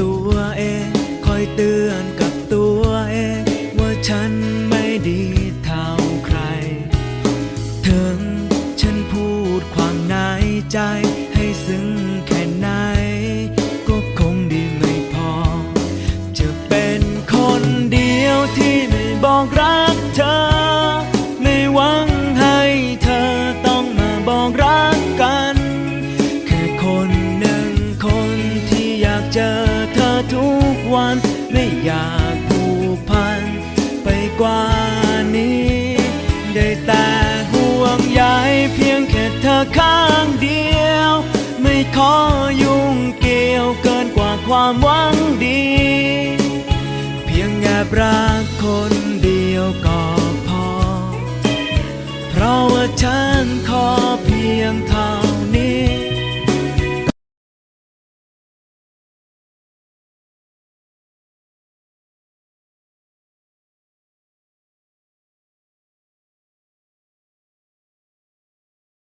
ตัวเอง คอยเตือนกับตัวเอง ว่าฉันไม่ดีเท่าใคร ถึงฉันพูดความในใจให้ซึ้งแค่ไหน ก็คงดีไม่พอ จะเป็นคนเดียวที่ไม่บอกรักเธอ ไม่หวังให้เธอต้องมาบอกรักกัน แค่คนหนึ่งคนที่อยากเจอเธอ ทุกวัน ไม่อยากผูกพัน ไปกว่านี้ ได้แต่ห่วงใยเพียงแค่เธอข้างเดียว ไม่ขอยุ่งเกี่ยวเกินกว่าความหวังดี เพียงแอบรักคน